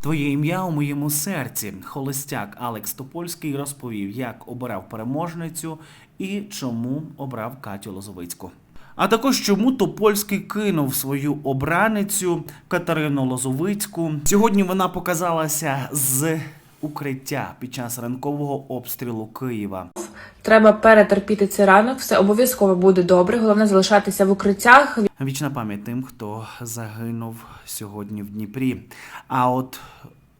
Твоє ім'я у моєму серці. Холостяк Алекс Топольський розповів, як обирав переможницю і чому обрав Катю Лозовицьку. А також чому Топольський кинув свою обраницю Катерину Лозовицьку. Сьогодні вона показалася з укриття під час ранкового обстрілу Києва. Треба перетерпіти цей ранок, все обов'язково буде добре. Головне залишатися в укриттях. Вічна пам'ять тим, хто загинув сьогодні в Дніпрі. А от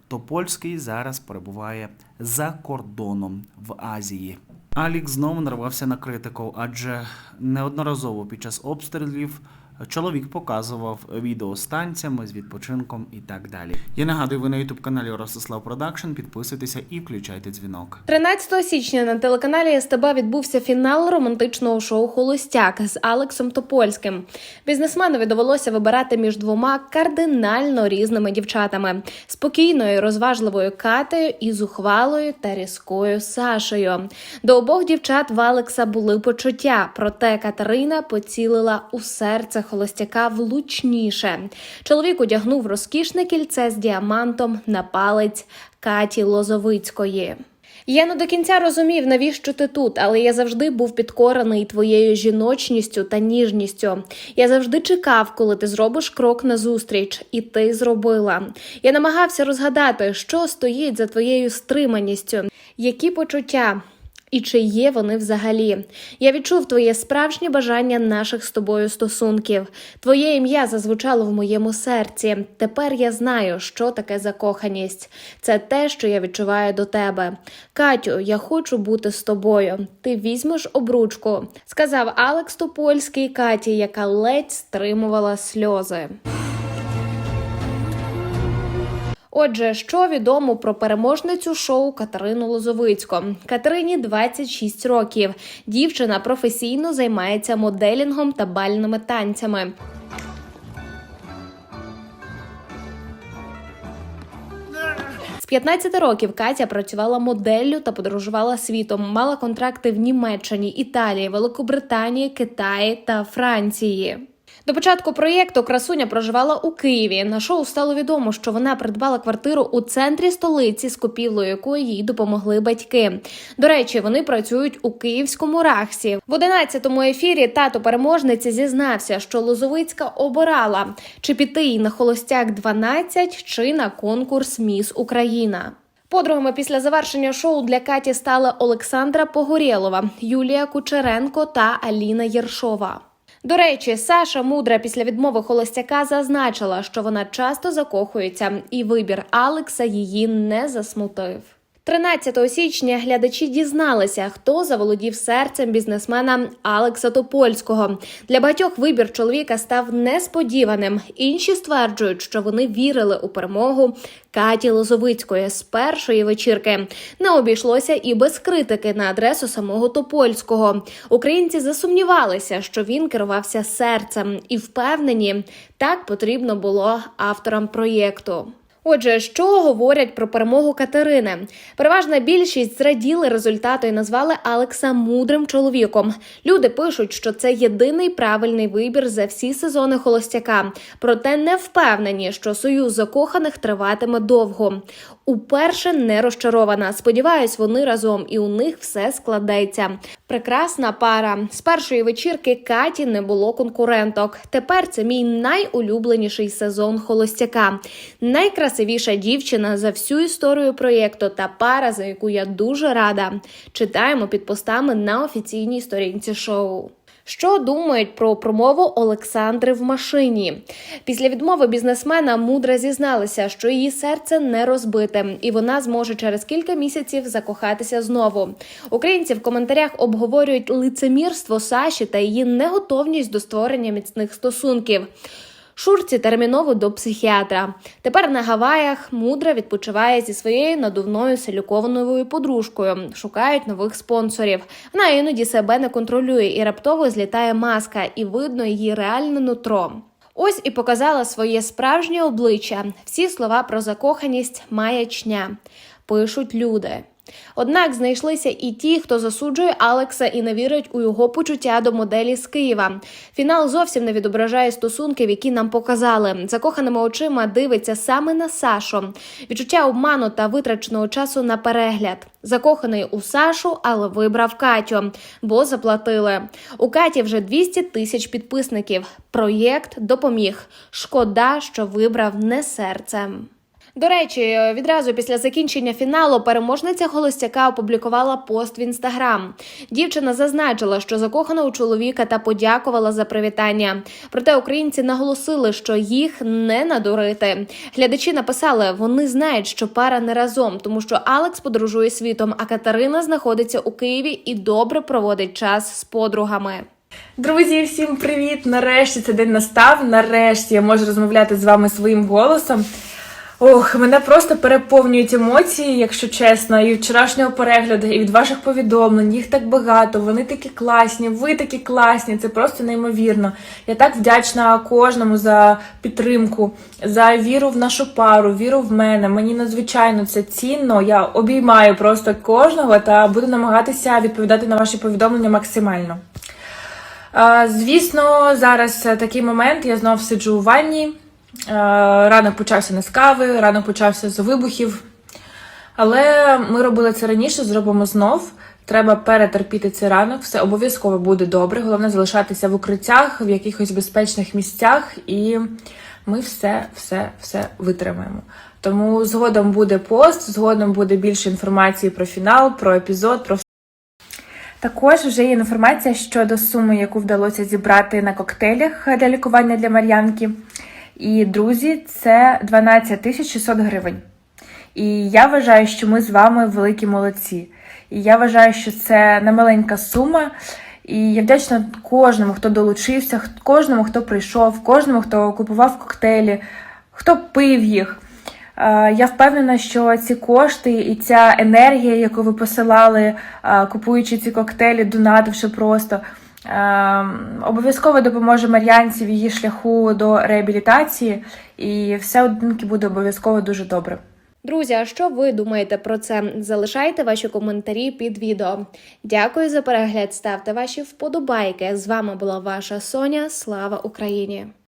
Топольський зараз перебуває за кордоном в Азії. Алік знову нарвався на критику, адже неодноразово під час обстрілів чоловік показував відео з танцями, з відпочинком і так далі. Я нагадую, ви на ютуб каналі Ростислав Продакшн. Підписуйтеся і включайте дзвінок. 13 січня на телеканалі СТБ відбувся фінал романтичного шоу Холостяк з Алексом Топольським. Бізнесменові довелося вибирати між двома кардинально різними дівчатами: спокійною, розважливою Катею і зухвалою та різкою Сашею. До обох дівчат в Алекса були почуття, проте Катерина поцілила у серце холостяка влучніше. Чоловік одягнув розкішне кільце з діамантом на палець Каті Лозовицької. Я не до кінця розумів, навіщо ти тут, але я завжди був підкорений твоєю жіночністю та ніжністю. Я завжди чекав, коли ти зробиш крок назустріч, і ти зробила. Я намагався розгадати, що стоїть за твоєю стриманістю, які почуття. І чи є вони взагалі? Я відчув твоє справжнє бажання наших з тобою стосунків. Твоє ім'я зазвучало в моєму серці. Тепер я знаю, що таке закоханість. Це те, що я відчуваю до тебе. Катю, я хочу бути з тобою. Ти візьмеш обручку, сказав Алекс Топольський Каті, яка ледь стримувала сльози. Отже, що відомо про переможницю шоу Катерину Лозовицьку? Катерині 26 років. Дівчина професійно займається моделінгом та бальними танцями. З 15 років Катя працювала моделлю та подорожувала світом. Мала контракти в Німеччині, Італії, Великобританії, Китаї та Франції. До початку проєкту красуня проживала у Києві. На шоу стало відомо, що вона придбала квартиру у центрі столиці, з купівлею якої їй допомогли батьки. До речі, вони працюють у київському рахсі. В 11-му ефірі тато переможниці зізнався, що Лозовицька обирала чи піти їй на холостяк 12, чи на конкурс Міс Україна. Подругами після завершення шоу для Каті стали Олександра Погорєлова, Юлія Кучеренко та Аліна Єршова. До речі, Саша мудра після відмови холостяка зазначила, що вона часто закохується, і вибір Алекса її не засмутив. 13 січня глядачі дізналися, хто заволодів серцем бізнесмена Алекса Топольського. Для багатьох вибір чоловіка став несподіваним. Інші стверджують, що вони вірили у перемогу Каті Лозовицької з першої вечірки. Не обійшлося і без критики на адресу самого Топольського. Українці засумнівалися, що він керувався серцем, і впевнені, так потрібно було авторам проєкту. Отже, що говорять про перемогу Катерини? Переважна більшість зраділи результату і назвали Алекса мудрим чоловіком. Люди пишуть, що це єдиний правильний вибір за всі сезони холостяка. Проте не впевнені, що союз закоханих триватиме довго. Уперше не розчарована. Сподіваюсь, вони разом і у них все складеться. Прекрасна пара. З першої вечірки Каті не було конкуренток. Тепер це мій найулюбленіший сезон холостяка. Найкрасивіша дівчина за всю історію проєкту та пара, за яку я дуже рада. Читаємо під постами на офіційній сторінці шоу. Що думають про промову Олександри в машині? Після відмови бізнесмена мудра зізналася, що її серце не розбите, і вона зможе через кілька місяців закохатися знову. Українці в коментарях обговорюють лицемірство Саші та її неготовність до створення міцних стосунків. Шурці терміново до психіатра. Тепер на Гаваях мудра відпочиває зі своєю надувною силіконовою подружкою. Шукають нових спонсорів. Вона іноді себе не контролює і раптово злітає маска, і видно її реальне нутро. Ось і показала своє справжнє обличчя. Всі слова про закоханість маячня. Пишуть люди. Однак знайшлися і ті, хто засуджує Алекса і не вірить у його почуття до моделі з Києва. Фінал зовсім не відображає стосунків, які нам показали. Закоханими очима дивиться саме на Сашу. Відчуття обману та витраченого часу на перегляд. Закоханий у Сашу, але вибрав Катю, бо заплатили. У Каті вже 200 тисяч підписників. Проєкт допоміг. Шкода, що вибрав не серцем. До речі, відразу після закінчення фіналу переможниця Холостяка опублікувала пост в інстаграм. Дівчина зазначила, що закохана у чоловіка та подякувала за привітання. Проте українці наголосили, що їх не надурити. Глядачі написали, вони знають, що пара не разом, тому що Алекс подорожує світом, а Катерина знаходиться у Києві і добре проводить час з подругами. Друзі, всім привіт! Нарешті цей день настав. Нарешті я можу розмовляти з вами своїм голосом. Ох, мене просто переповнюють емоції, якщо чесно, і вчорашнього перегляду, і від ваших повідомлень. Їх так багато, вони такі класні, ви такі класні. Це просто неймовірно. Я так вдячна кожному за підтримку, за віру в нашу пару, віру в мене. Мені надзвичайно це цінно. Я обіймаю просто кожного та буду намагатися відповідати на ваші повідомлення максимально. Звісно, зараз такий момент. Я знов сиджу у ванні. Е, Ранок почався не з кави, ранок почався з вибухів. Але ми робили це раніше, зробимо знов. Треба перетерпіти цей ранок, все обов'язково буде добре. Головне залишатися в укриттях, в якихось безпечних місцях, і ми все, все, все витримаємо. Тому згодом буде пост, згодом буде більше інформації про фінал, про епізод, про також вже є інформація щодо суми, яку вдалося зібрати на коктейлях для лікування для Мар'янки. І друзі, це 12 тисяч 600 гривень. І я вважаю, що ми з вами великі молодці. І я вважаю, що це немаленька сума. І я вдячна кожному, хто долучився, кожному, хто прийшов, кожному, хто купував коктейлі, хто пив їх. Я впевнена, що ці кошти і ця енергія, яку ви посилали, купуючи ці коктейлі, донативши просто, обов'язково допоможе Мар'янці в її шляху до реабілітації, і все одинки буде обов'язково дуже добре. Друзі, а що ви думаєте про це? Залишайте ваші коментарі під відео. Дякую за перегляд. Ставте ваші вподобайки. З вами була ваша Соня. Слава Україні!